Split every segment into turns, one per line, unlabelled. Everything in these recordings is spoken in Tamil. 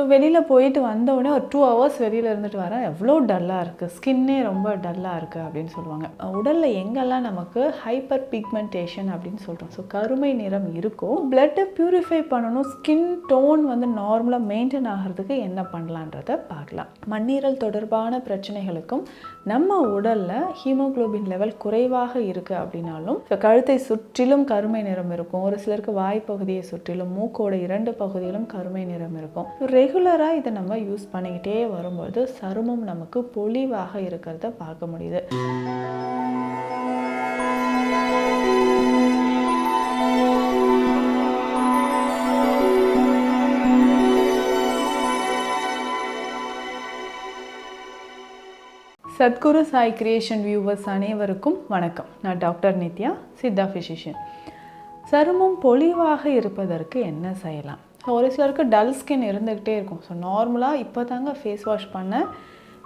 So வெளியில் போயிட்டு வந்த உடனே ஒரு டூ ஹவர்ஸ் வெளியில் இருந்துட்டு வரேன் எவ்வளோ டல்லாக இருக்குது ஸ்கின்னே ரொம்ப டல்லாக இருக்குது அப்படின்னு சொல்லுவாங்க. உடலில் எங்கெல்லாம் நமக்கு ஹைப்பர் பிக்மெண்டேஷன் அப்படின்னு சொல்கிறோம் ஸோ கருமை நிறம் இருக்கும். பிளட்டை ப்யூரிஃபை பண்ணணும். ஸ்கின் டோன் வந்து நார்மலாக மெயின்டைன் ஆகிறதுக்கு என்ன பண்ணலான்றத பார்க்கலாம். மண்ணீரல் தொடர்பான பிரச்சனைகளுக்கும் நம்ம உடலில் ஹீமோகுளோபின் லெவல் குறைவாக இருக்குது அப்படின்னாலும் கழுத்தை சுற்றிலும் கருமை நிறம் இருக்கும். ஒரு சிலருக்கு வாய்ப்பகுதியை சுற்றிலும் மூக்கோட இரண்டு பகுதியிலும் கருமை நிறம் இருக்கும். ரெகுலராக இதை நம்ம யூஸ் பண்ணிக்கிட்டே வரும்போது சருமம் நமக்கு பொலிவாக இருக்கிறத பார்க்க முடியுது. சத்குரு சாய் கிரியேஷன் வியூவர்ஸ் அனைவருக்கும் வணக்கம். நான் டாக்டர் நித்யா சித்தா ஃபிசிஷியன் சருமம் பொலிவாக இருப்பதற்கு என்ன செய்யலாம்? ஒரு சிலருக்கு டல் ஸ்கின் இருந்துக்கிட்டே இருக்கும். ஸோ நார்மலாக இப்போ தாங்க ஃபேஸ் வாஷ் பண்ணேன்.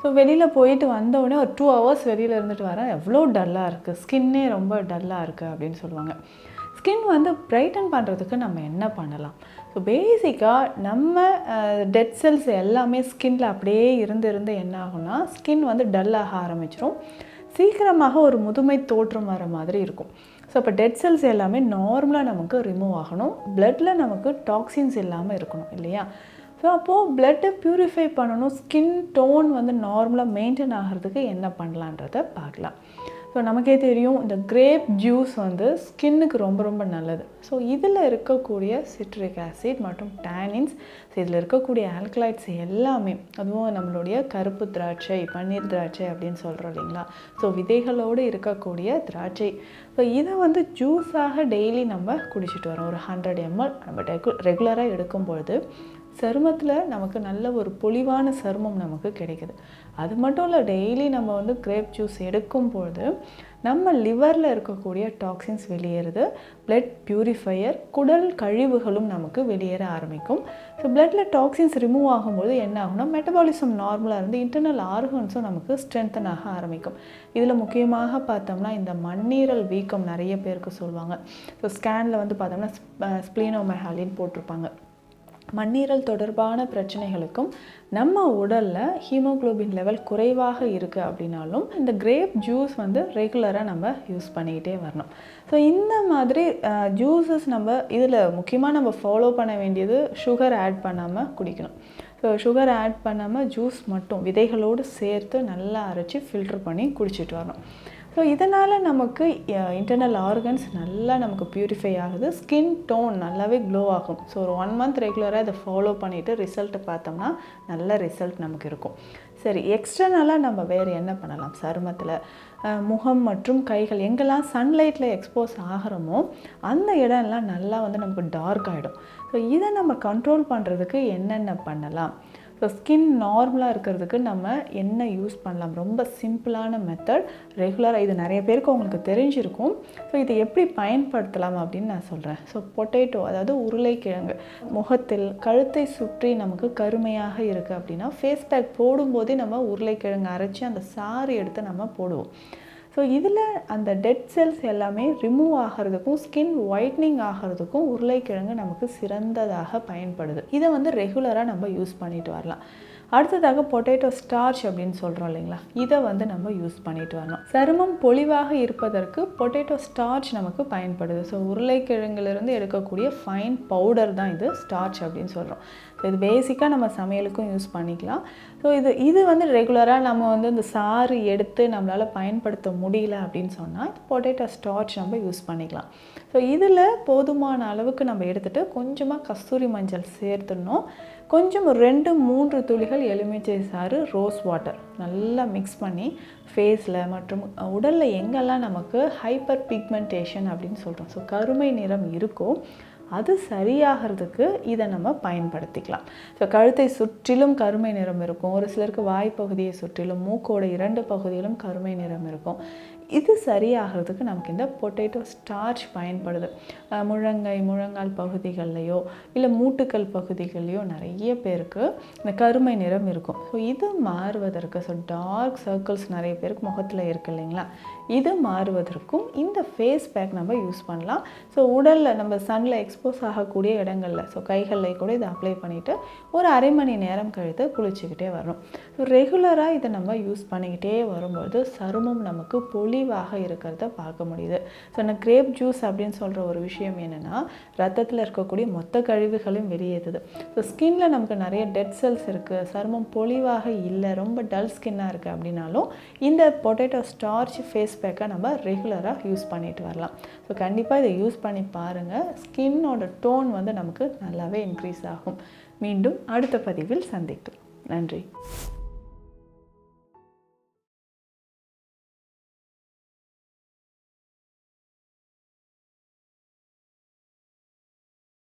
ஸோ வெளியில் போயிட்டு வந்த உடனே ஒரு டூ ஹவர்ஸ் வெளியில் இருந்துட்டு வரேன். எவ்வளோ டல்லாக இருக்குது ஸ்கின்னே ரொம்ப டல்லாக இருக்குது அப்படின்னு சொல்லுவாங்க. ஸ்கின் வந்து பிரைட்டன் பண்ணுறதுக்கு நம்ம என்ன பண்ணலாம்? ஸோ பேசிக்காக நம்ம டெட் செல்ஸ் எல்லாமே ஸ்கின்ல அப்படியே இருந்து இருந்து என்ன ஆகும்னா ஸ்கின் வந்து டல்லாக ஆரம்பிச்சிடும் சீக்கிரமாக ஒரு முதுமை தோற்றம் வர மாதிரி இருக்கும். ஸோ இப்போ டெட் செல்ஸ் எல்லாமே நார்மலாக நமக்கு ரிமூவ் ஆகணும். பிளட்டில் நமக்கு டாக்ஸின்ஸ் இல்லாமல் இருக்கணும் இல்லையா? ஸோ அப்போது பிளட்டை ப்யூரிஃபை பண்ணணும். ஸ்கின் டோன் வந்து நார்மலாக மெயின்டைன் ஆகிறதுக்கு என்ன பண்ணலான்றதை பார்க்கலாம். ஸோ நமக்கே தெரியும் இந்த கிரேப் ஜூஸ் வந்து ஸ்கின்னுக்கு ரொம்ப ரொம்ப நல்லது. ஸோ இதில் இருக்கக்கூடிய சிட்ரிக் ஆசிட் மற்றும் டேனின்ஸ் ஸோ இதில் இருக்கக்கூடிய ஆல்கலைட்ஸ் எல்லாமே அதுவும் நம்மளுடைய கருப்பு திராட்சை பன்னீர் திராட்சை அப்படின்னு சொல்கிறோம் இல்லைங்களா? ஸோ விதைகளோடு இருக்கக்கூடிய திராட்சை. ஸோ இதை வந்து ஜூஸாக டெய்லி நம்ம குடிச்சிட்டு வரோம். ஒரு ஹண்ட்ரட் எம்எல் நம்ம ரெகு ரெகுலராக எடுக்கும் பொழுது சருமத்தில் நமக்கு நல்ல ஒரு பொலிவான சருமம் நமக்கு கிடைக்குது. அது மட்டும் இல்லை டெய்லி நம்ம வந்து கிரேப் ஜூஸ் எடுக்கும் பொழுது நம்ம லிவரில் இருக்கக்கூடிய டாக்ஸின்ஸ் வெளியேறுது. பிளட் பியூரிஃபையர் குடல் கழிவுகளும் நமக்கு வெளியேற ஆரம்பிக்கும். ஸோ பிளட்டில் டாக்ஸின்ஸ் ரிமூவ் ஆகும்போது என்ன ஆகும்னா மெட்டபாலிசம் நார்மலாக இருந்து இன்டர்னல் ஆர்கன்ஸும் நமக்கு ஸ்ட்ரென்தன் ஆக ஆரம்பிக்கும். இதில் முக்கியமாக பார்த்தோம்னா இந்த மண்ணீரல் வீக்கம் நிறைய பேருக்கு சொல்லுவாங்க. ஸோ ஸ்கேனில் வந்து பார்த்தோம்னா ஸ்ப்ளீனோமெஹாலின்னு போட்டிருப்பாங்க. மண்ணீரல் தொடர்பான பிரச்சனைகளுக்கும் நம்ம உடலில் ஹீமோக்ளோபின் லெவல் குறைவாக இருக்குது அப்படின்னாலும் இந்த கிரேப் ஜூஸ் வந்து ரெகுலராக நம்ம யூஸ் பண்ணிக்கிட்டே வரணும். ஸோ இந்த மாதிரி ஜூஸஸ் நம்ம இதில் முக்கியமாக நம்ம ஃபாலோ பண்ண வேண்டியது சுகர் ஆட் பண்ணாமல் குடிக்கணும். ஸோ சுகர் ஆட் பண்ணாமல் ஜூஸ் மட்டும் விதைகளோடு சேர்த்து நல்லா அரைச்சி ஃபில்ட்ரு பண்ணி குடிச்சிட்டு வரணும். ஸோ இதனால் நமக்கு இன்டர்னல் ஆர்கன்ஸ் நல்லா நமக்கு ப்யூரிஃபை ஆகுது. ஸ்கின் டோன் நல்லாவே க்ளோ ஆகும். ஸோ ஒரு ஒன் மந்த் ரெகுலராக இதை ஃபாலோ பண்ணிவிட்டு ரிசல்ட் பார்த்தோம்னா நல்ல ரிசல்ட் நமக்கு இருக்கும். சரி எக்ஸ்டர்னலாக நம்ம வேறு என்ன பண்ணலாம்? சருமத்தில் முகம் மற்றும் கைகள் எங்கெல்லாம் சன்லைட்டில் எக்ஸ்போஸ் ஆகிறோமோ அந்த இடம்லாம் நல்லா வந்து நமக்கு டார்க் ஆகிடும் ஸோ இதை நம்ம கண்ட்ரோல் பண்ணுறதுக்கு என்னென்ன பண்ணலாம்? ஸோ ஸ்கின் நார்மலாக இருக்கிறதுக்கு நம்ம என்ன யூஸ் பண்ணலாம்? ரொம்ப சிம்பிளான மெத்தட் ரெகுலராக இது நிறைய பேருக்கு உங்களுக்கு தெரிஞ்சிருக்கும். ஸோ இதை எப்படி பயன்படுத்தலாம் அப்படின்னு நான் சொல்கிறேன் ஸோ பொட்டேட்டோ அதாவது உருளைக்கிழங்கு முகத்தில் கழுத்தை சுற்றி நமக்கு கருமையாக இருக்குது அப்படின்னா ஃபேஸ் பேக் போடும்போதே நம்ம உருளைக்கிழங்கு அரைச்சி அந்த சாறு எடுத்து நம்ம போடுவோம். ஸோ இதில் அந்த டெட் செல்ஸ் எல்லாமே ரிமூவ் ஆகிறதுக்கும் ஸ்கின் ஒயிட்னிங் ஆகிறதுக்கும் உருளைக்கிழங்கு நமக்கு சிறந்ததாக பயன்படுது. இதை வந்து ரெகுலராக நம்ம யூஸ் பண்ணிட்டு வரலாம். அடுத்ததாக பொட்டேட்டோ ஸ்டார்ச் அப்படின்னு சொல்கிறோம் இல்லைங்களா? இதை வந்து நம்ம யூஸ் பண்ணிட்டு வரணும். சருமம் பொலிவாக இருப்பதற்கு பொட்டேட்டோ ஸ்டார்ச் நமக்கு பயன்படுது. ஸோ உருளைக்கிழங்குலேருந்து எடுக்கக்கூடிய ஃபைன் பவுடர் தான் இது ஸ்டார்ச் அப்படின்னு சொல்கிறோம் ஸோ இது பேசிக்காக நம்ம சமையலுக்கும் யூஸ் பண்ணிக்கலாம். ஸோ இது இது வந்து ரெகுலராக நம்ம வந்து இந்த சாறு எடுத்து நம்மளால் பயன்படுத்த முடியல அப்படின்னு சொன்னால் பொட்டேட்டோ ஸ்டார்ச் நம்ம யூஸ் பண்ணிக்கலாம். ஸோ இதில் போதுமான அளவுக்கு நம்ம எடுத்துகிட்டு கொஞ்சமாக கஸ்தூரி மஞ்சள் சேர்த்துடணும். கொஞ்சம் ரெண்டு மூன்று துளிகள் எலுமிச்சை சாறு ரோஸ் வாட்டர் நல்லா மிக்ஸ் பண்ணி ஃபேஸில் மற்றும் உடலில் எங்கெல்லாம் நமக்கு ஹைப்பர் பிக்மெண்டேஷன் அப்படின்னு சொல்கிறோம் ஸோ கருமை நிறம் இருக்கோ அது சரியாகிறதுக்கு இதை நம்ம பயன்படுத்திக்கலாம். ஸோ கழுத்தை சுற்றிலும் கருமை நிறம் இருக்கும். ஒரு சிலருக்கு வாய்ப்பகுதியை சுற்றிலும் மூக்கோட இரண்டு பகுதியிலும் கருமை நிறம் இருக்கும். இது சரியாகிறதுக்கு நமக்கு இந்த பொட்டேட்டோ ஸ்டார்ச் பயன்படுது. முழங்கை முழங்கால் பகுதிகள்லையோ இல்லை மூட்டுக்கள் பகுதிகள்லையோ நிறைய பேருக்கு இந்த கருமை நிறம் இருக்கும். ஸோ இது மாறுவதற்கு ஸோ டார்க் சர்க்கிள்ஸ் நிறைய பேருக்கு முகத்தில் இருக்கு இல்லைங்களா? இது மாறுவதற்கும் இந்த ஃபேஸ் பேக் நம்ம யூஸ் பண்ணலாம். ஸோ உடலில் நம்ம சன்னில் எக்ஸ்போஸ் ஆகக்கூடிய இடங்களில் ஸோ கைகளில் கூட இதை அப்ளை பண்ணிவிட்டு ஒரு அரை மணி நேரம் கழித்து குளிச்சுக்கிட்டே வரணும். ஸோ ரெகுலராக இதை நம்ம யூஸ் பண்ணிக்கிட்டே வரும்பொழுது சருமம் நமக்கு பொலிவாக இருக்கிறத பார்க்க முடியுது. ஸோ நான் கிரேப் ஜூஸ் அப்படின்னு சொல்கிற ஒரு விஷயம் என்னென்னா ரத்தத்தில் இருக்கக்கூடிய மொத்த கழிவுகளையும் வெளியேறுது ஸோ ஸ்கின்ல நமக்கு நிறைய டெட் செல்ஸ் இருக்குது சருமம் பொலிவாக இல்லை. ரொம்ப டல் ஸ்கின்னாக இருக்குது அப்படின்னாலும் இந்த பொட்டேட்டோ ஸ்டார்ச் ஃபேஸ் பேக்கை நம்ம ரெகுலராக யூஸ் பண்ணிட்டு வரலாம். ஸோ கண்டிப்பாக இதை யூஸ் பண்ணி பாருங்கள் ஸ்கின்னோட டோன் வந்து நமக்கு நல்லாவே இன்க்ரீஸ் ஆகும். மீண்டும் அடுத்த பதிவில் சந்திக்கலாம். நன்றி.